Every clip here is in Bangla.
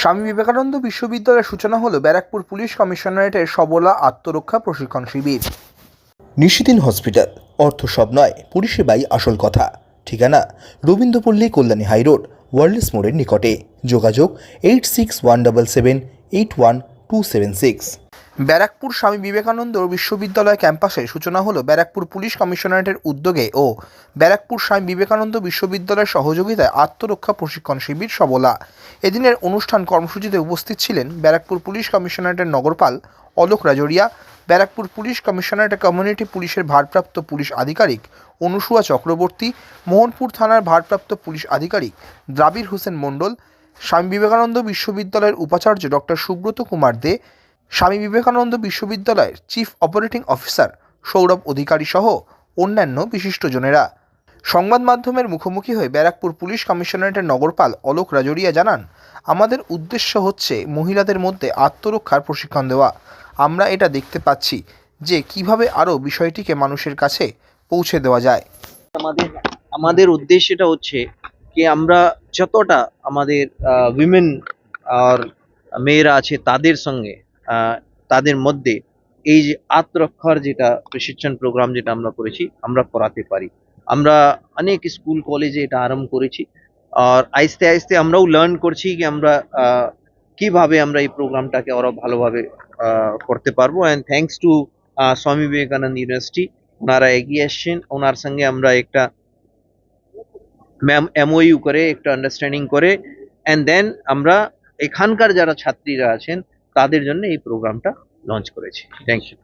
স্বামী বিবেকানন্দ বিশ্ববিদ্যালয়ের সূচনা হলো ব্যারাকপুর পুলিশ কমিশনারেটের সবলা আত্মরক্ষা প্রশিক্ষণ শিবির। নিশিদিন হসপিটাল, অর্থ সব নয়, পরিষেবাই আসল কথা। ঠিকানা, রবীন্দ্রপল্লী কল্যাণী হাইরোড ওয়ার্ল্ডস মোড়ের নিকটে। যোগাযোগ, eight six one double seven, eight one two seven six. Barrackpore Swami Vivekananda বিশ্ববিদ্যালয় ক্যাম্পাসে সূচনা হলো ব্যারাকপুর পুলিশ কমিশনারেটের উদ্যোগে ও ব্যারাকপুর স্বামী বিবেকানন্দ বিশ্ববিদ্যালয়ের সহযোগিতায় আত্মরক্ষা প্রশিক্ষণ শিবির সবলা। এদিনের অনুষ্ঠান কর্মসূচিতে উপস্থিত ছিলেন ব্যারাকপুর পুলিশ কমিশনারেটের নগরপাল অলোক রাজরিয়া, ব্যারাকপুর পুলিশ কমিশনারেটের কমিউনিটি পুলিশের ভারপ্রাপ্ত পুলিশ আধিকারিক অনুসুয়া চক্রবর্তী, মোহনপুর থানার ভারপ্রাপ্ত পুলিশ আধিকারিক দ্রাবির হোসেন মণ্ডল, স্বামী বিবেকানন্দ বিশ্ববিদ্যালয়ের উপাচার্য ডক্টর সুব্রত কুমার দে স্বামী বিবেকানন্দ বিশ্ববিদ্যালয়ের chief operating officer Saurav Adhikari সহ অন্যান্য বিশিষ্টজনেরা সংবাদ মাধ্যমের মুখোমুখি হয়ে ব্যারাকপুর পুলিশ কমিশনারেটের নগরপাল অলোক রাজরিয়া জানান, আমাদের উদ্দেশ্য হচ্ছে মহিলাদের মধ্যে আত্মরক্ষার প্রশিক্ষণ দেওয়া। আমরা এটা দেখতে পাচ্ছি যে কীভাবে আরও বিষয়টিকে মানুষের কাছে পৌঁছে দেওয়া যায়। আমাদের আমাদের উদ্দেশ্যটা হচ্ছে কি আমরা যতটা আমাদের উইমেন আর মেয়েরা আছে তাদের সঙ্গে তাদের মধ্যে এই যে আত্মরক্ষার যেটা প্রশিক্ষণ প্রোগ্রাম যেটা আমরা করেছি, আমরা করাতে পারি। আমরা অনেক স্কুল কলেজে এটা আরম্ভ করেছি। আর আস্তে আস্তে আমরাও লার্ন করছি কি আমরা কীভাবে আমরা এই প্রোগ্রামটাকে আরও ভালোভাবে করতে পারব। And thanks to Swami Vivekananda university ওনারা এগিয়ে এসছেন। ওনার সঙ্গে আমরা একটা ম্যাম এমওইউ করে, একটা আন্ডারস্ট্যান্ডিং করে। অ্যান্ড দেন আমরা এখানকার যারা ছাত্রীরা আছেন তাদের জন্য এই প্রোগ্রামটা লঞ্চ করেছি। থ্যাংক ইউ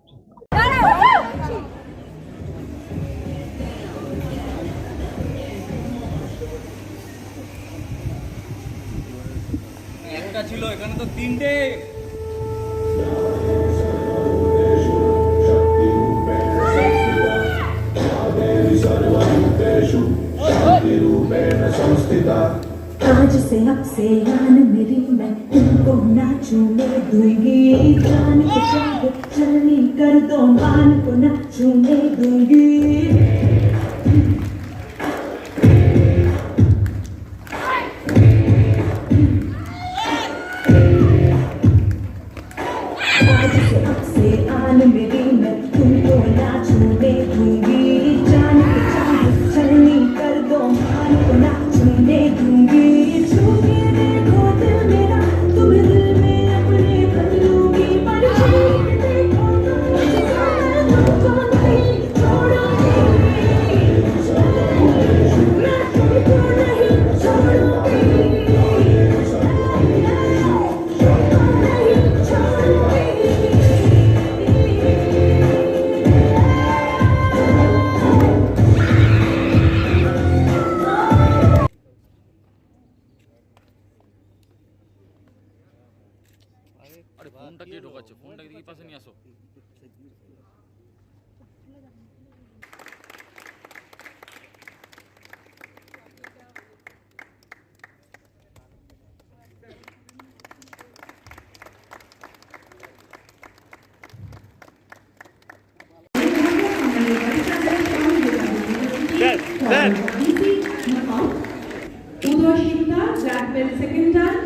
একটা ছিল এখানে তো তিনটে। आज से अब से यान मेरी मैं तुमको नाचूने दूँगी जान को चाह चलनी कर दो, मान को नाचूने दूँगी। আরে ফোনটা কে ঢোকাচ্ছে ফোনটা কি পাশে নিয়ে আসো Udo Shikta, Jack Bell, second time.